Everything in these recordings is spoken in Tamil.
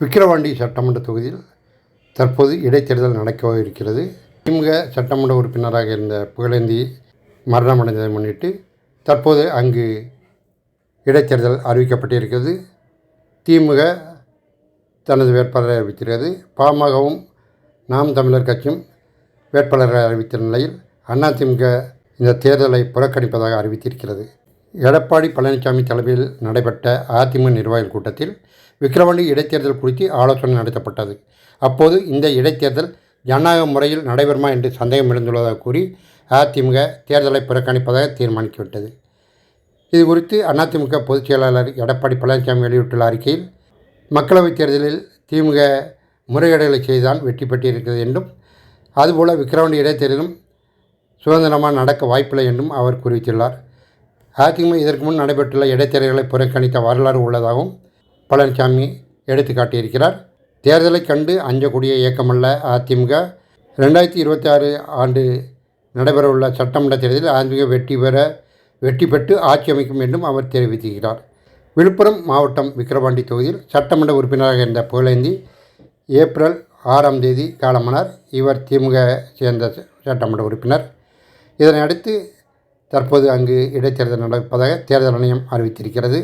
விக்கிரவாண்டி சட்டமன்ற தொகுதியில் தற்போது இடைத்தேர்தல் நடக்க இருக்கிறது. திமுக சட்டமன்ற உறுப்பினராக இருந்த புகழேந்தி மரணமடைந்ததை முன்னிட்டு தற்போது அங்கு இடைத்தேர்தல் அறிவிக்கப்பட்டிருக்கிறது. திமுக தனது வேட்பாளரை அறிவித்திருக்கிறது. பாமகவும் நாம் தமிழர் கட்சியும் வேட்பாளரை அறிவித்த நிலையில் அதிமுக இந்த தேர்தலை புறக்கணிப்பதாக அறிவித்திருக்கிறது. எடப்பாடி பழனிசாமி தலைமையில் நடைபெற்ற அதிமுக நிர்வாகிகள் கூட்டத்தில் விக்கிரவாண்டி இடைத்தேர்தல் குறித்து ஆலோசனை நடத்தப்பட்டது. அப்போது இந்த இடைத்தேர்தல் ஜனநாயக முறையில் நடைபெறுமா என்று சந்தேகம் எழுந்துள்ளதாக கூறி அதிமுக தேர்தலை புறக்கணிப்பதாக தீர்மானிக்கப்பட்டது. இது குறித்து அதிமுக பொதுச் செயலாளர் எடப்பாடி பழனிசாமி வெளியிட்டுள்ள அறிக்கையில் மக்களவைத் தேர்தலில் திமுக முறைகேடுகளை செய்தான் வெற்றி பெற்றிருக்கிறது என்றும் அதுபோல் விக்கிரவாண்டி இடைத்தேர்தலும் சுதந்திரமாக நடக்க வாய்ப்பில்லை என்றும் அவர் குறிவித்துள்ளார் அதிமுக இதற்கு முன் நடைபெற்றுள்ள இடைத்தேர்தல்களை புறக்கணித்த வரலாறு உள்ளதாகவும் பழனிசாமி எடுத்து காட்டியிருக்கிறார். தேர்தலை கண்டு அஞ்சக்கூடிய இயக்கமல்ல அதிமுக. ரெண்டாயிரத்தி இருபத்தி ஆறு ஆண்டு நடைபெறவுள்ள சட்டமன்ற தேர்தலில் அதிமுக வெற்றி பெற வெற்றி பெற்று ஆட்சி அமைக்கும் என்றும் அவர் தெரிவித்திருக்கிறார். விழுப்புரம் மாவட்டம் விக்கிரவாண்டி தொகுதியில் சட்டமன்ற உறுப்பினராக இருந்த புகழேந்தி ஏப்ரல் ஆறாம் தேதி காலமானார். இவர் திமுக சேர்ந்த சட்டமன்ற உறுப்பினர். இதனை அடுத்து தற்போது அங்கு இடைத்தேர்தல் நடப்பதாக தேர்தல் ஆணையம் அறிவித்திருக்கிறது.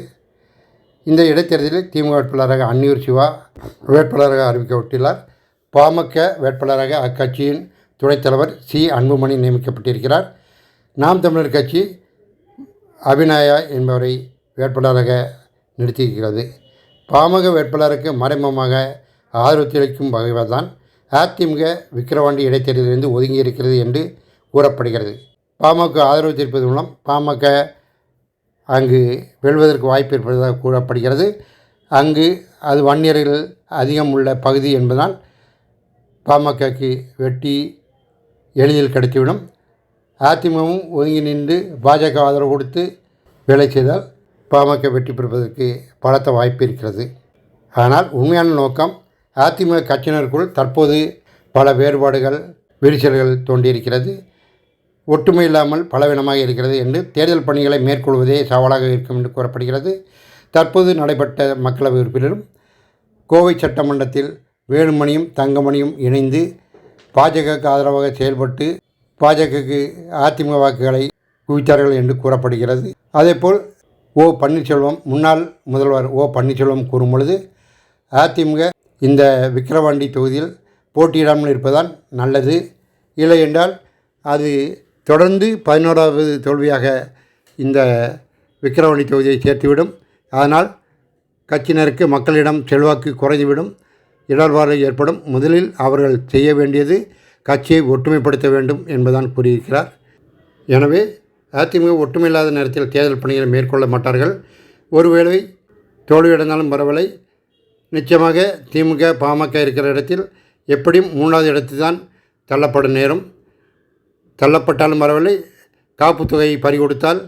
இந்த இடைத்தேர்தலில் திமுக வேட்பாளராக அன்னியூர் சிவா வேட்பாளராக அறிவிக்கப்பட்டுள்ளார் பாமக வேட்பாளராக அக்கட்சியின் துணைத் தலைவர் சி. அன்புமணி நியமிக்கப்பட்டிருக்கிறார். நாம் தமிழர் கட்சி அபிநயா என்பவரை வேட்பாளராக நிறுத்தியிருக்கிறது. பாமக வேட்பாளருக்கு மறைமுகமாக ஆதரவு தெரிவிக்கும் வகையில்தான் அதிமுக விக்கிரவாண்டி இடைத்தேர்தலிலிருந்து ஒதுங்கி இருக்கிறது என்று கூறப்படுகிறது. பாமக ஆதரவு தெரிவிப்பதன் மூலம் பாமக அங்கு வெல்வதற்கு வாய்ப்பு இருப்பதாக கூறப்படுகிறது. அங்கு அது வன்னியர்கள் அதிகம் உள்ள பகுதி என்பதால் பாமகக்கு வெட்டி எளிதில் கிடைத்துவிடும். அதிமுகவும் ஒதுங்கி நின்று பாஜக ஆதரவு கொடுத்து வேலை செய்தால் பாமக வெற்றி பெறுவதற்கு பலத்த வாய்ப்பு இருக்கிறது. ஆனால் உண்மையான நோக்கம் அதிமுக கட்சியினருக்குள் தற்போது பல வேறுபாடுகள் விரிசல்கள் தோன்றியிருக்கிறது. ஒற்றுமை இல்லாமல் பலவீனமாக இருக்கிறது என்று தேர்தல் பணிகளை மேற்கொள்வதே சவாலாக இருக்கும் என்று கூறப்படுகிறது. தற்போது நடைபெற்ற மக்களவை உறுப்பினரும் கோவை சட்டமன்றத்தில் வேலுமணியும் தங்கமணியும் இணைந்து பாஜகவுக்கு ஆதரவாக செயல்பட்டு பாஜகவுக்கு அதிமுக வாக்குகளை குவித்தார்கள் என்று கூறப்படுகிறது. அதேபோல் ஓ பன்னீர்செல்வம் முன்னாள் முதல்வர் ஓ பன்னீர்செல்வம் கூறும் பொழுது அதிமுக இந்த விக்கிரவாண்டி தொகுதியில் போட்டியிடாமல் இருப்பதால் நல்லது. இல்லை என்றால் அது தொடர்ந்து பதினோராவது தோல்வியாக இந்த விக்கிரவாணி தொகுதியை சேர்த்துவிடும். அதனால் கட்சியினருக்கு மக்களிடம் செல்வாக்கு குறைந்துவிடும். இடர்பாடு ஏற்படும். முதலில் அவர்கள் செய்ய வேண்டியது கட்சியை ஒற்றுமைப்படுத்த வேண்டும் என்பதான் கூறியிருக்கிறார். எனவே அதிமுக ஒற்றுமையில்லாத நேரத்தில் தேர்தல் பணிகளை மேற்கொள்ள மாட்டார்கள். ஒருவேளை தோல்வியடைந்தாலும் பரவாயில்லை. நிச்சயமாக திமுக பாமக இருக்கிற இடத்தில் எப்படியும் மூணாவது இடத்து தான் தள்ளப்படும் நேரம். தள்ளப்பட்டாலும் பரவாயில்லை. காப்பு தொகையை பறிகொடுத்தால்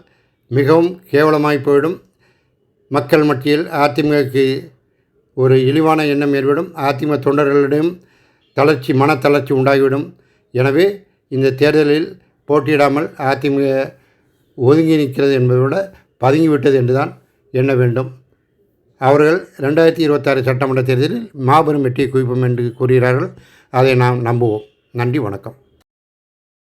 மிகவும் கேவலமாய் போயிடும். மக்கள் மத்தியில் அதிமுகக்கு ஒரு இழிவான எண்ணம் ஏற்படும். அதிமுக தொண்டர்களிடம் தளர்ச்சி மனத்தளர்ச்சி உண்டாகிவிடும். எனவே இந்த தேர்தலில் போட்டியிடாமல் அதிமுக ஒதுங்கி நிற்கிறது என்பதை விட பதுங்கிவிட்டது என்று தான் எண்ண வேண்டும். அவர்கள் ரெண்டாயிரத்தி இருபத்தாறு சட்டமன்ற தேர்தலில் மாபெரும் வெற்றியை குவிப்போம் என்று கூறுகிறார்கள். அதை நாம் நம்புவோம். நன்றி வணக்கம்.